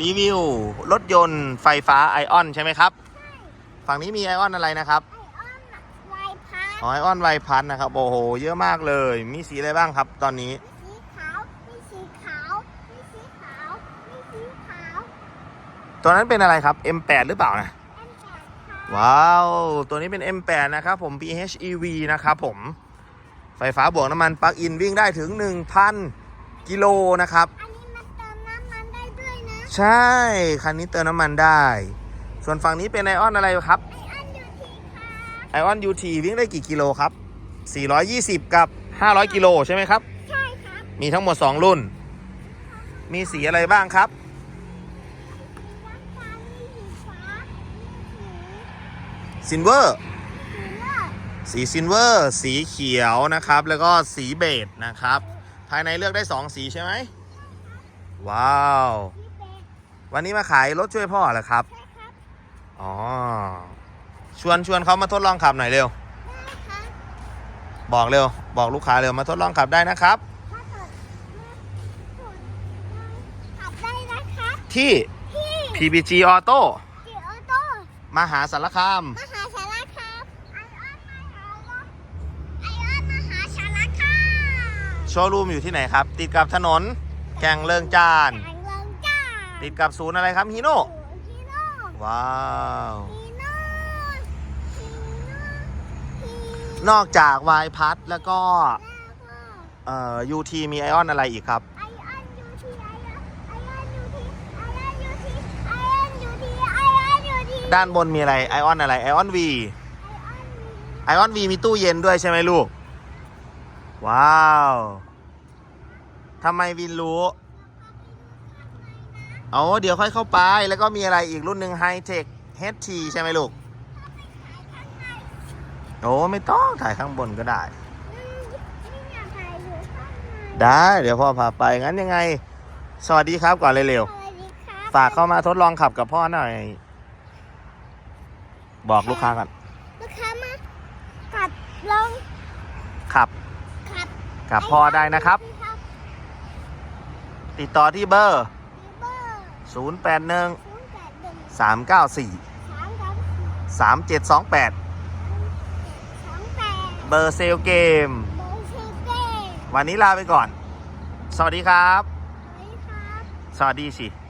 รีวิว รถยนต์ไฟฟ้าไอออนใช่ไหมครับ ฝั่งนี้มีไอออนอะไรนะครับไอออนไวพาอ๋อไอออนไวพันนะครับ โอ้โห เยอะมากเลย มีสีอะไรบ้างครับตอนนี้ สีขาว มีสีขาว มีสีขาว มีสีขาว ตัวนั้นเป็นอะไรครับ M8 หรือเปล่านะแอนแปดค่ะว้าว ตัวนี้เป็น M8 นะครับผม PHEV นะครับผม ไฟฟ้าบวกน้ำมันปลั๊กอินวิ่งได้ถึง 1,000 กิโลนะครับ ใช่ คันนี้เติมน้ำมันได้ ส่วนฝั่งนี้เป็นไอออนอะไรครับ ไอออนอยู่ที่ค่ะไอออน UT วิ่งได้กี่กิโลครับ 420 กับ 500 กิโลใช่ไหมครับ ใช่ครับ มีทั้งหมด 2 รุ่น มีสีอะไรบ้างครับน้ำตาลมีสีฟ้ามีสีซินเวอร์สีเลือดสีซินเวอร์ สีเขียวนะครับ แล้วก็สีเบจนะครับ ภายในเลือกได้ 2 สีใช่ไหม ว้าวสีแดง วันนี้มาขายรถช่วยพ่อเหรอครับใช่ครับ อ๋อ ชวนชวนเขามาทดลองขับหน่อยเร็วได้ครับบอกเร็ว บอกลูกค้าเร็วมาทดลองขับได้นะครับถ้าเกิดเมื่อฝนขับได้นะครับที่ ที่ PBG Auto จิโอโต้มหาสารคาม มหาสารคามไอออนมหาลไอออนมหาสารคามโชว์รูมอยู่ที่ไหนครับ ติดกับถนนแก่งเลิงจานแข่งเริงจ้า ติดกับศูนย์อะไรครับฮิโน่ฮีโน่ว้าว ฮีโน่ฮีโน่ฮีนอกจากวายพัดแล้วก็แล้วก็เอ่อ UT มีไอออนอะไรอีกครับ ไอออนยูทีไอออนไอออนยูทีไอออนยูทีไอออนยูทีไอออนยูทีด้านบนมีอะไรไอออนอะไรไอออน V ไอออนมีไอออน V มีตู้เย็นด้วยใช่ไหมลูก ว้าวทำไมวินรู้ เอาเดี๋ยวค่อยเข้าไป แล้วก็มีอะไรอีกรุ่นหนึ่ง High Tech HT ใช่ไหมลูก โอ้ไม่ต้องถ่ายข้างบนก็ได้นี่อยากถ่ายอยู่ข้างในได้ เดี๋ยวพ่อพาไป งั้นยังไง สวัสดีครับก่อนเร็วสวัสดีครับๆฝากเข้ามาทดลองขับกับพ่อหน่อย บอกลูกค้ากันลูกค้ามากัดลงขับ ขับกับพ่อได้นะครับ ติดต่อที่เบอร์เบอร์081 ศูนย์แปดหนึ่ง394สามกับ3728สองแปดเบอร์เซลเกมเบอร์ชื่อเก้วันนี้ลาไปก่อน สวัสดีครับ สวัสดีครับสวัสดีสิ